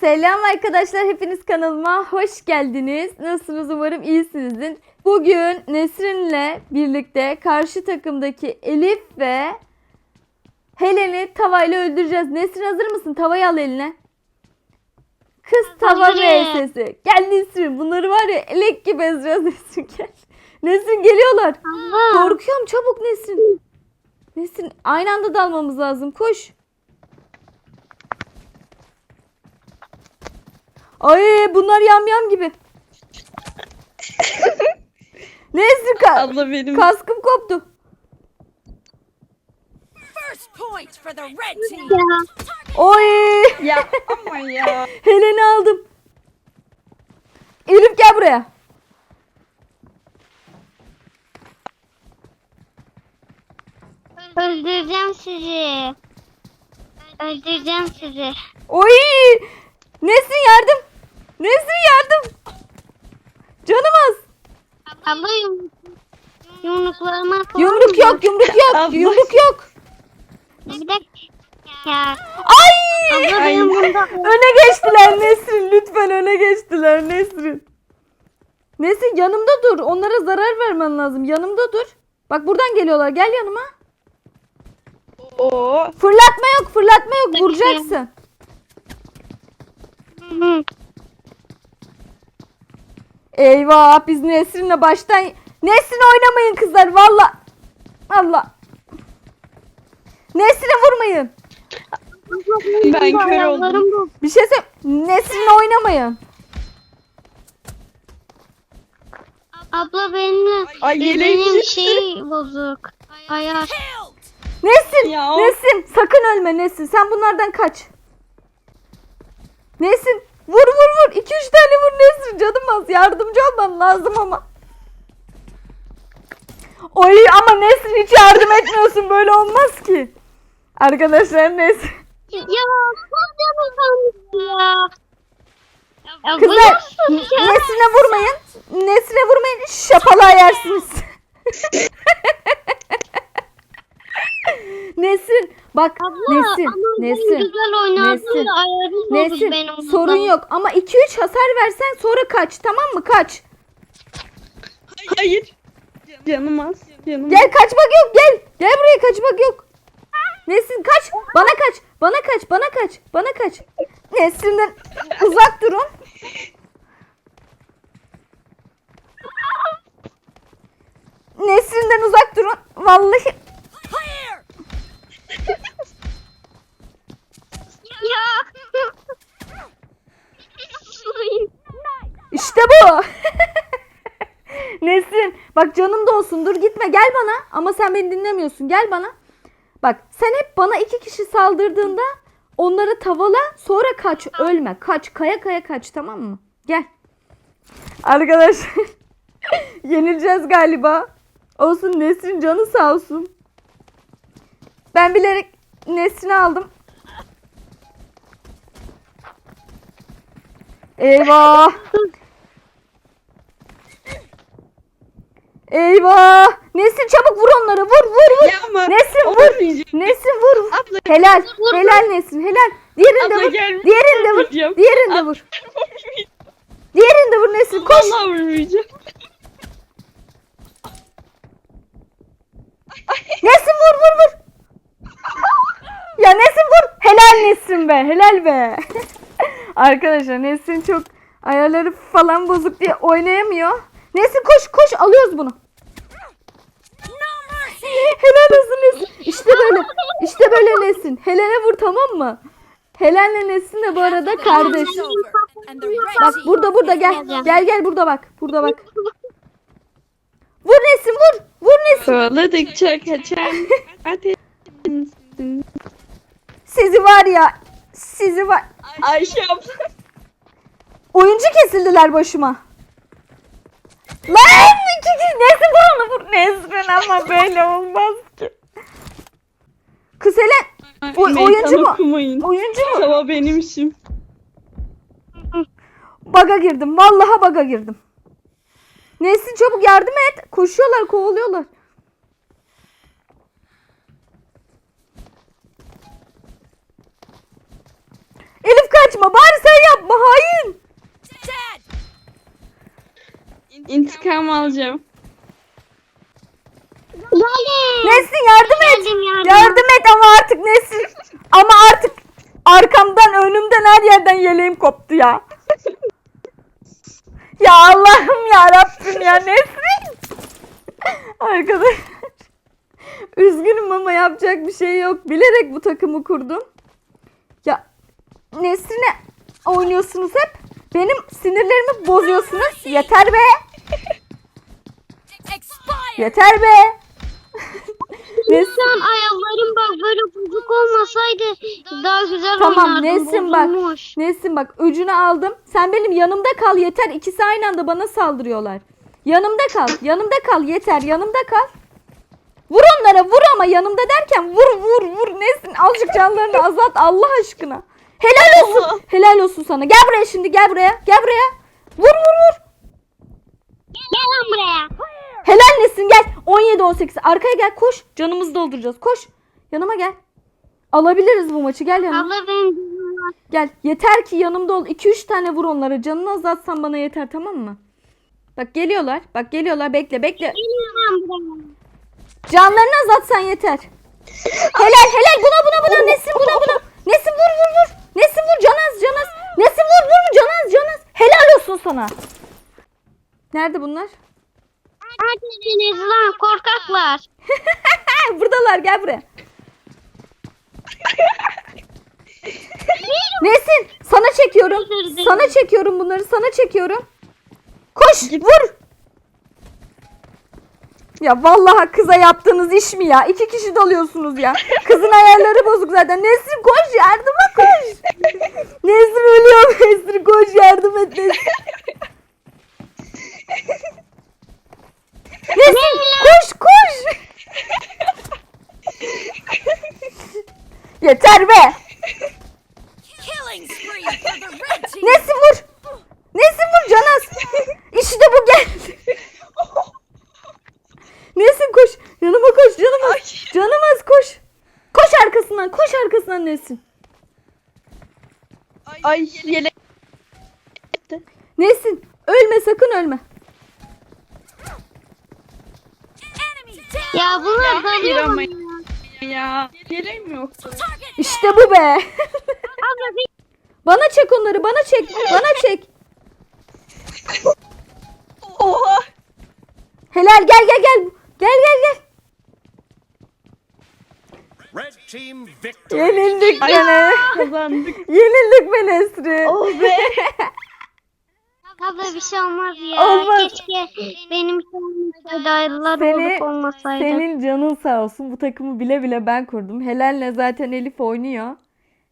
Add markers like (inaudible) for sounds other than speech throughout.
Selam arkadaşlar hepiniz kanalıma hoş geldiniz. Nasılsınız umarım iyisinizdir. Bugün Nesrin'le birlikte karşı takımdaki Elif ve Helen'i tavayla öldüreceğiz. Nesrin hazır mısın? Tavayı al eline. Kız tava vs. Gel Nesrin. Bunları var ya elek gibi ezeceğiz (laughs) Nesrin gel. Nesrin geliyorlar. Korkuyorum çabuk Nesrin. Nesrin aynı anda dalmamız lazım. Koş. Ay bunlar yamyam gibi. (laughs) Nesrin ka- Abla benim kaskım koptu. First point for the red team. Ya. Oy ya (laughs) ama ya. Helen'i aldım. Elif gel buraya. Öldüreceğim sizi. Öldüreceğim sizi. Oy Nesrin yardım. Nesrin yardım. Canım az. Abla yum yumruklarıma Yumruk yok yumruk yok Abla. yumruk yok. Bir dakika. Ya. Ay. Abla benim bunda Öne geçtiler Nesrin. Lütfen öne geçtiler Nesrin. Nesrin yanımda dur. Onlara zarar vermen lazım. Yanımda dur. Bak buradan geliyorlar. Gel yanıma. Oo. Fırlatma yok. Fırlatma yok. Vuracaksın. Hı. Eyvah. Biz Nesrin'le baştan... Nesrin oynamayın kızlar. Valla. Allah. Nesrin'e vurmayın. Ben kör oldum. Bir şey söyle. Nesrin'le oynamayın. Abla benim Ay, benim şey bozuk. Nesrin. Ya. Nesrin. Sakın ölme Nesrin. Sen bunlardan kaç. Nesrin. Vur vur vur. 2-3 tane vur Nesrin. Canım az. Yardımcı olman lazım ama. Oy ama Nesrin hiç yardım etmiyorsun. Böyle olmaz ki. Arkadaşlar Nesrin. Ya çok canım ya. Kızlar? Nesrin'e vurmayın. Nesrin'e vurmayın. Şapalığa yersiniz. (laughs) (laughs) Nesrin bak Abla, Nesrin ama ben Nesrin güzel oynadın Nesrin, da ayarım bozuk Nesrin benim. sorun yok ama 2-3 hasar versen sonra kaç tamam mı kaç. Hayır. Canım az. Canım Gel kaçmak yok gel. Gel buraya kaçmak yok. Nesrin kaç. Bana kaç. Bana kaç. Bana kaç. Bana kaç. Nesrin'den uzak durun. Nesrin'den uzak durun. Vallahi. Ya. işte bu. (laughs) Nesrin bak canım da olsun dur gitme gel bana. Ama sen beni dinlemiyorsun gel bana. Bak sen hep bana iki kişi saldırdığında onları tavala sonra kaç ölme. Kaç kaya kaya kaç tamam mı? Gel. Arkadaşlar (laughs) yenileceğiz galiba. Olsun Nesrin canı sağ olsun. Ben bilerek Nesrin'i aldım. Eyvah. Eyvah. Nesrin çabuk vur onları. Vur vur vur. Ya ama Nesrin vur. olmayacak. Nesrin vur. Abla Helal. vur. Helal Nesrin. Helal. Diğerini de Abla vur. gel. Diğerini de vur. Vurmayacağım. Diğerini de vur. Diğerini de vur Nesrin. Koş. Vallahi vurmayacağım. Nesrin vur vur vur. Ya Nesrin vur. Helal Nesrin be. Helal be. (laughs) Arkadaşlar Nesrin çok ayarları falan bozuk diye oynayamıyor. Nesrin koş koş alıyoruz bunu. Helal olsun Nesrin. İşte böyle. İşte böyle Nesrin. Helen'e vur tamam mı? Helen'le Nesrin de bu arada kardeş. Bak burada burada gel. Gel gel burada bak. Burada bak. Vur Nesrin vur. Vur Nesrin. Kovaladıkça kaçan ateş. (laughs) Sizi var ya. Sizi var. Ayşe abla. Oyuncu kesildiler başıma. Lan kişi Nesrin vur. Nesrin ama böyle olmaz ki. Oy- Meydan oyuncu mu? okumayın. oyuncu mu? Tava benim işim. Baga girdim. Vallahi baga girdim. Nesrin çabuk yardım et. Koşuyorlar kovalıyorlar. Kaçma bari sen yapma hain. İntikam alacağım. Nesrin yardım et. Yardım. Yardım et ama artık Nesrin. Ama artık arkamdan önümden her yerden yeleğim koptu ya. Ya Allah'ım ya Rabbim ya Nesrin. Arkadaşlar. Üzgünüm ama yapacak bir şey yok. Bilerek bu takımı kurdum. Nesrin'e oynuyorsunuz hep. Benim sinirlerimi bozuyorsunuz. Yeter be. Yeter be. (laughs) Nesrin. Sen ayakların bak böyle bozuk olmasaydı daha güzel Tamam oynardın. Nesin bak. Bozulmuş. Nesin bak öcünü aldım. Sen benim yanımda kal yeter. İkisi aynı anda bana saldırıyorlar. Yanımda kal. Yanımda kal yeter. Yanımda kal. Vur onlara vur ama yanımda derken vur vur vur Nesin azıcık canlarını azalt Allah aşkına. Helal olsun. Helal olsun sana. Gel buraya şimdi gel buraya. Gel buraya. Vur vur vur. Gel lan buraya. Helal Nesin gel. 17 18 arkaya gel koş. Canımızı dolduracağız. Koş. Yanıma gel. Alabiliriz bu maçı. Gel yanıma. Abla benim. Gel yeter ki yanımda ol. 2-3 tane vur onlara. Canını azaltsan bana yeter tamam mı? Bak geliyorlar. Bak geliyorlar. Bekle bekle. Geliyorum buraya. Canlarını azaltsan yeter. Helal helal buna buna buna. Nesin buna buna. Nesin vur vur vur. Nesin vur canaz canaz. Nesin vur vur canaz canaz. Helal olsun sana. Nerede bunlar? Neredesiniz lan korkaklar? (laughs) Buradalar gel buraya. (laughs) Nesin? Sana çekiyorum. Sana çekiyorum bunları. Sana çekiyorum. Koş vur. Ya vallahi kıza yaptığınız iş mi ya? İki kişi dalıyorsunuz ya. Kızın ayarları bozuk zaten. Nesrin koş yardıma koş. Nesrin ölüyor. (laughs) Nesrin koş yardım et Nesrin. Nesrin koş koş. (laughs) Yeter be. Killing spree for the red team. Nesin vur. Nesin vur Canaz. İşte bu geldi. Nesin koş. Yanıma koş canımaz. Canımaz koş. Koş arkasından koş arkasından Nesin. Ay yelek. Nesin ölme sakın ölme. Ya bunlar dalıyor bana ya. Ya yeleğim yok. Target İşte bu be. Bana çek onları bana çek. Bana çek. Oha. Helal gel. Gel gel Yenildik gene. Kazandık. (laughs) Yenildik be Nesrin. Oh be. abla bir şey olmaz ya. Olmaz. Keşke benim Seni, olmasaydı. senin canın sağ olsun. Bu takımı bile bile ben kurdum. Helal'le zaten Elif oynuyor.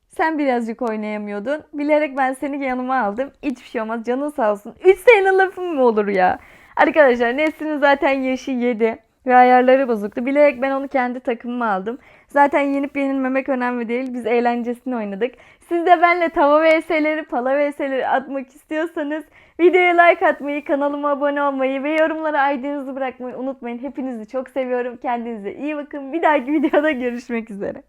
Sen birazcık oynayamıyordun. Bilerek ben seni yanıma aldım. Hiçbir şey olmaz. Canın sağ olsun. 3 senenin lafı mı olur ya? Arkadaşlar Nesrin'in zaten yaşı 7 ve ayarları bozuktu. Bilerek ben onu kendi takımıma aldım. Zaten yenip yenilmemek önemli değil. Biz eğlencesini oynadık. Siz de benle tava vs'leri, pala vs'leri atmak istiyorsanız videoya like atmayı, kanalıma abone olmayı ve yorumlara ID'nizi bırakmayı unutmayın. Hepinizi çok seviyorum. Kendinize iyi bakın. Bir dahaki videoda görüşmek üzere.